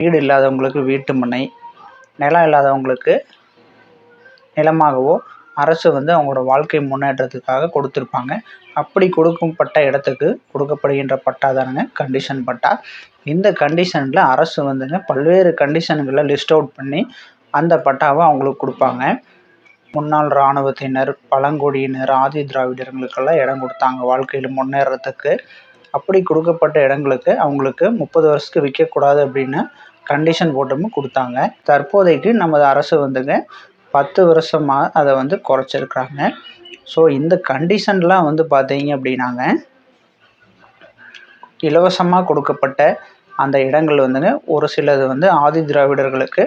வீடு இல்லாதவங்களுக்கு வீட்டு மனை நிலம் இல்லாதவங்களுக்கு நிலமாகவோ அரசு வந்து அவங்களோட வாழ்க்கை முன்னேற்றத்துக்காக கொடுத்துருப்பாங்க. அப்படி கொடுக்கப்பட்ட இடத்துக்கு கொடுக்கப்படுகின்ற பட்டா தானுங்க? கண்டிஷன் பட்டா. இந்த கண்டிஷனில் அரசு வந்துங்க பல்வேறு கண்டிஷன்களை லிஸ்ட் அவுட் பண்ணி அந்த பட்டாவை அவங்களுக்கு கொடுப்பாங்க. முன்னாள் இராணுவத்தினர் பழங்குடியினர் ஆதி திராவிடர்களுக்கெல்லாம் இடம் கொடுத்தாங்க வாழ்க்கையில் முன்னேறத்துக்கு. அப்படி கொடுக்கப்பட்ட இடங்களுக்கு அவங்களுக்கு முப்பது வருஷத்துக்கு விற்கக்கூடாது அப்படின்னு கண்டிஷன் போட்டும் கொடுத்தாங்க. தற்போதைக்கு நமது அரசு வந்துங்க பத்து வருஷமாக அதை வந்து குறைச்சிருக்கிறாங்க. ஸோ இந்த கண்டிஷன்லாம் வந்து பார்த்தீங்க அப்படின்னாங்க இலவசமாக கொடுக்கப்பட்ட அந்த இடங்கள் வந்துங்க ஒரு சிலது வந்து ஆதி திராவிடர்களுக்கு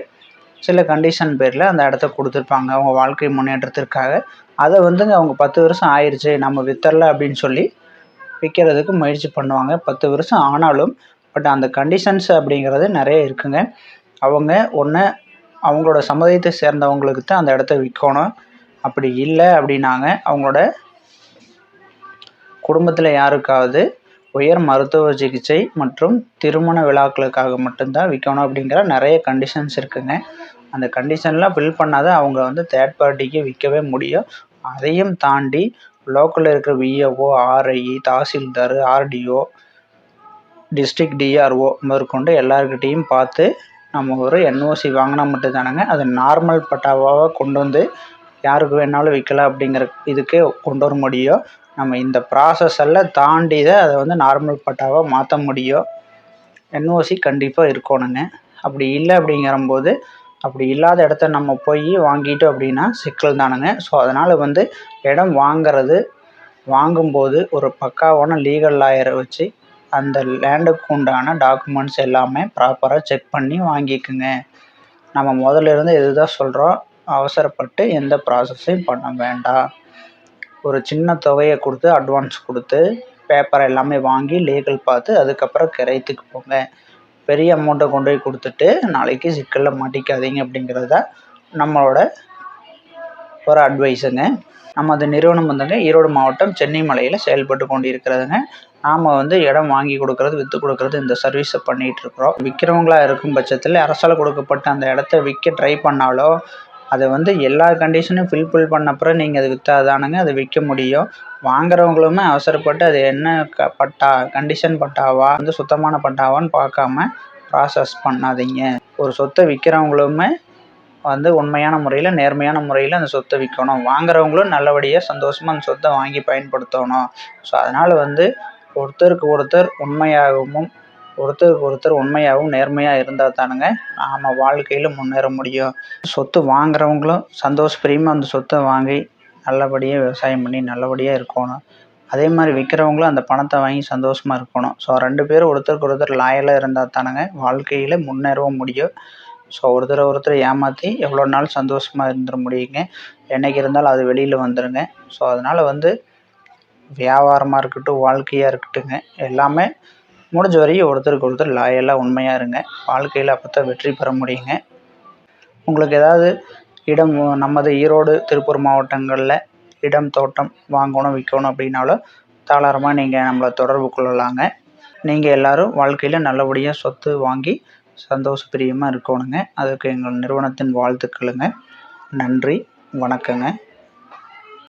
சில கண்டிஷன் பேரில் அந்த இடத்த கொடுத்துருப்பாங்க. அவங்க வாழ்க்கை முன்னேற்றத்திற்காக. அதை வந்துங்க அவங்க பத்து வருஷம் ஆயிடுச்சு நம்ம வித்தரல அப்படின்னு சொல்லி விற்கிறதுக்கு முயற்சி பண்ணுவாங்க. பத்து வருஷம் ஆனாலும் பட் அந்த கண்டிஷன்ஸ் அப்படிங்கிறது நிறைய இருக்குங்க. அவங்க ஒன்று அவங்களோட சமுதாயத்தை சேர்ந்தவங்களுக்கு தான் அந்த இடத்த விற்கணும். அப்படி இல்லை அப்படின்னாங்க. அவங்களோட குடும்பத்தில் யாருக்காவது உயர் மருத்துவ சிகிச்சை மற்றும் திருமண விழாக்களுக்காக மட்டும்தான் விற்கணும் அப்படிங்கிற நிறைய கண்டிஷன்ஸ் இருக்குங்க. அந்த கண்டிஷன்லாம் ஃபில் பண்ணாத அவங்க வந்து தேர்ட் பார்ட்டிக்கு விற்கவே முடியும். அதையும் தாண்டி லோக்கலில் இருக்கிற VAO RIE tahsildar RDO district DRO முதற்கொண்டு எல்லாருக்கிட்டேயும் பார்த்து நம்ம ஒரு என்ஓசி வாங்கினா மட்டும்தானங்க அது நார்மல் பட்டாவாக கொண்டு வந்து யாருக்கு வேணாலும் விற்கலாம் அப்படிங்கிற இதுக்கே கொண்டு வர முடியும். நம்ம இந்த ப்ராசஸ் எல்லாம் தாண்டி தான் அதை வந்து நார்மல் பட்டாவாக மாற்ற முடியும். என்ஓசி கண்டிப்பாக இருக்கணுங்க. அப்படி இல்லை அப்படிங்கிறம்போது அப்படி இல்லாத இடத்த நம்ம போய் வாங்கிட்டோம் அப்படின்னா சிக்கல் தானுங்க. ஸோ அதனால் வந்து இடம் வாங்கிறது வாங்கும்போது ஒரு பக்காவான லீகல் லாயரை வச்சு அந்த லேண்டுக்கு உண்டான டாக்குமெண்ட்ஸ் எல்லாமே ப்ராப்பராக செக் பண்ணி வாங்கிக்குங்க. நம்ம முதல்ல இருந்து இதுதான் சொல்கிறோம் அவசரப்பட்டு எந்த ப்ராசஸையும் பண்ண வேண்டாம். ஒரு சின்ன தொகையை கொடுத்து அட்வான்ஸ் கொடுத்து பேப்பர் எல்லாமே வாங்கி லீகல் பார்த்து அதுக்கப்புறம் கிரையத்துக்கு போங்க. பெரிய அமௌண்ட்டை கொண்டு போய் கொடுத்துட்டு நாளைக்கு சிக்கலில் மாட்டிக்காதீங்க அப்படிங்கிறது தான் நம்மளோட ஒரு அட்வைஸுங்க நமது நிறுவனம் வந்துங்க ஈரோடு மாவட்டம் சென்னை மலையில் செயல்பட்டு கொண்டு இருக்கிறதுங்க நாம் வந்து இடம் வாங்கி கொடுக்கறது விற்று கொடுக்குறது இந்த சர்வீஸை பண்ணிகிட்டு இருக்கிறோம். விற்கிறவங்களா இருக்கும் பட்சத்தில் அரசால் கொடுக்கப்பட்ட அந்த இடத்த விற்க ட்ரை பண்ணாலோ அதை வந்து எல்லா கண்டிஷனையும் ஃபில்ஃபில் பண்ண அப்புறம் நீங்கள் அதை விற்றாதானுங்க அதை விற்க முடியும். வாங்குறவங்களுமே அவசரப்பட்டு அது என்ன க பட்டா கண்டிஷன் பட்டாவா வந்து சுத்தமான பட்டாவான்னு பார்க்காம ப்ராசஸ் பண்ணாதீங்க. ஒரு சொத்தை விற்கிறவங்களுமே வந்து உண்மையான முறையில் நேர்மையான முறையில் அந்த சொத்தை விற்கணும் வாங்குறவங்களும் நல்லபடியாக சந்தோஷமாக அந்த சொத்தை வாங்கி பயன்படுத்தணும். ஸோ அதனால் வந்து ஒருத்தருக்கு ஒருத்தர் உண்மையாகவும் ஒருத்தருக்கு ஒருத்தர் உண்மையாகவும் நேர்மையாக இருந்தால் தானுங்க நாம் வாழ்க்கையில் முன்னேற முடியும். சொத்து வாங்குறவங்களும் சந்தோஷப்பிரியமாக அந்த சொத்தை வாங்கி நல்லபடியாக விவசாயம் பண்ணி நல்லபடியாக இருக்கணும். அதே மாதிரி விற்கிறவங்களும் அந்த பணத்தை வாங்கி சந்தோஷமாக இருக்கணும். ஸோ ரெண்டு பேரும் ஒருத்தருக்கு ஒருத்தர் லாயலாக இருந்தால் தானுங்க வாழ்க்கையில் முன்னேறவும் முடியும். ஸோ ஒருத்தரை ஒருத்தர் ஏமாற்றி எவ்வளோ நாள் சந்தோஷமாக இருந்துட முடியுங்க. என்றைக்கு இருந்தாலும் அது வெளியில் வந்துடுங்க ஸோ அதனால் வந்து வியாபாரமாக இருக்கட்டும் வாழ்க்கையாக இருக்கட்டுங்க எல்லாமே முடிஞ்ச வரையும் ஒருத்தருக்கு ஒருத்தர் லாயலாக உண்மையாக இருங்க. வாழ்க்கையில் அப்போ தான் வெற்றி பெற முடியுங்க. உங்களுக்கு ஏதாவது இடம் நமது ஈரோடு திருப்பூர் மாவட்டங்களில் இடம் தோட்டம் வாங்கணும் விற்கணும் அப்படின்னாலும் தாராளமாக நீங்கள் நம்மளை தொடர்பு கொள்ளலாங்க. நீங்கள் எல்லோரும் வாழ்க்கையில் நல்லபடியாக சொத்து வாங்கி சந்தோஷ பிரியமாக இருக்கணுங்க. அதுக்கு எங்கள் நிறுவனத்தின் வாழ்த்துக்களுங்க. நன்றி வணக்கங்க.